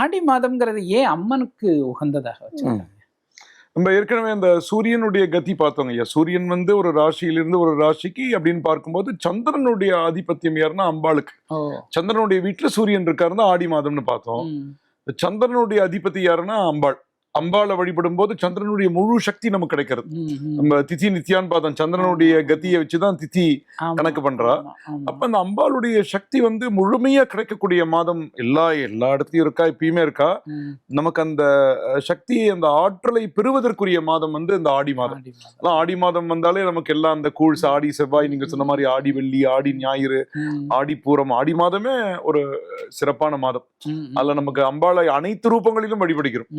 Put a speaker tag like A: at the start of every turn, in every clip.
A: ஆடி மாதம்ங்கிறது ஏன் அம்மனுக்கு உகந்ததாக வச்சிருக்காங்க?
B: நம்ம ஏற்கனவே அந்த சூரியனுடைய கதி பார்த்தோங்க ஐயா. சூரியன் வந்து ஒரு ராசியிலிருந்து ஒரு ராசிக்கு அப்படின்னு பார்க்கும்போது சந்திரனுடைய ஆதிபத்தியம் யாருன்னா அம்பாளுக்கு. சந்திரனுடைய வீட்டுல சூரியன் இருக்காருன்னா ஆடி மாதம்னு பார்த்தோம். சந்திரனுடைய அதிபதி யாருன்னா அம்பாள். அம்பாளை வழிபடும் போது சந்திரனுடைய முழு சக்தி நமக்கு கிடைக்கிறது. நம்ம திதி நித்யான்னு பார்த்தோம் சந்திரனுடைய கதியை வச்சுதான் திதி கணக்கு பண்றா. அப்ப அந்த அம்பாளுடைய சக்தி வந்து முழுமையா கிடைக்கக்கூடிய மாதம் எல்லா எல்லா இடத்துலயும் இருக்கா இப்பயுமே இருக்கா? நமக்கு அந்த சக்தியை அந்த ஆற்றலை பெறுவதற்குரிய மாதம் வந்து இந்த ஆடி மாதம்.
A: ஆடி மாதம்.
B: அதான் ஆடி மாதம் வந்தாலே நமக்கு எல்லாம் அந்த கூழ்ஸ் ஆடி செவ்வாய் நீங்க சொன்ன மாதிரி ஆடி வெள்ளி ஆடி ஞாயிறு ஆடி பூரம் ஆடி மாதமே ஒரு சிறப்பான மாதம். அதுல நமக்கு அம்பாளை அனைத்து ரூபங்களிலும் வழிபடுகிறோம்.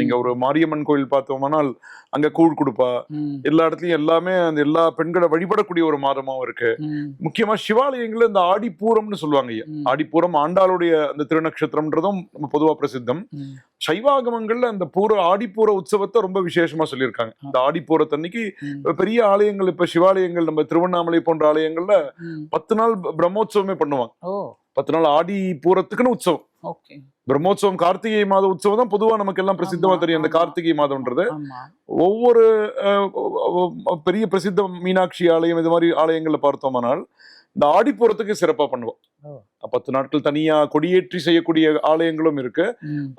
B: நீங்க ஒரு மாரியம்மன் கோயில் பார்த்தோம்னால் அங்க கூழ் கொடுப்பா. எல்லா இடத்துலயும் எல்லாமே அந்த எல்லா பெண்களை வழிபடக்கூடிய ஒரு மாதமாவும் இருக்கு. முக்கியமா சிவாலயங்கள்ல இந்த ஆடிப்பூரம்னு சொல்லுவாங்க. ஆடிப்பூரம் ஆண்டாளுடைய அந்த திருநக்ஷத்திரம்ன்றதும் நம்ம பொதுவா பிரசித்தம். சைவாகமங்கள்ல அந்த பூர ஆடிப்பூர உற்சவத்தை ரொம்ப விசேஷமா சொல்லியிருக்காங்க. இந்த ஆடிப்பூரத்தன்னைக்கு பெரிய ஆலயங்கள் இப்ப சிவாலயங்கள் நம்ம திருவண்ணாமலை போன்ற ஆலயங்கள்ல. பத்து நாள் ப- பிரம்மோற்சவமே பண்ணுவாங்க. பத்து நாள் ஆடி பூரத்துக்குன்னு உற்சவம்.
A: ஓகே.
B: பிரம்மோற்சவம் கார்த்திகை மாத உற்சவம் தான் பொதுவா நமக்கு எல்லாம் பிரசித்தமா தெரியும் அந்த
A: ஆமா.
B: கார்த்திகை மாதம்ன்றது. ஒவ்வொரு பெரிய பிரசித்த மீனாட்சி ஆலயம் இது மாதிரி ஆலயங்கள்ல பார்த்தோமானால் இந்த ஆடிப்பூரத்துக்கு சிறப்பா பண்ணுவோம். பத்து நாட்கள் தனியா கொடியேற்றி செய்யக்கூடிய ஆலயங்களும் இருக்கு.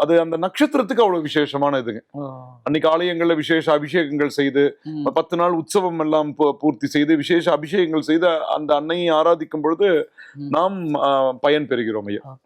B: அது அந்த நட்சத்திரத்துக்கு அவ்வளவு விசேஷமான இதுங்க. அன்னைக்கு ஆலயங்கள்ல விசேஷ அபிஷேகங்கள் செய்து பத்து நாள் உற்சவம் எல்லாம் பூர்த்தி செய்து விசேஷ அபிஷேகங்கள் செய்து அந்த அன்னையை ஆராதிக்கும் பொழுது. நாம் பயன் பெறுகிறோம் ஐயா.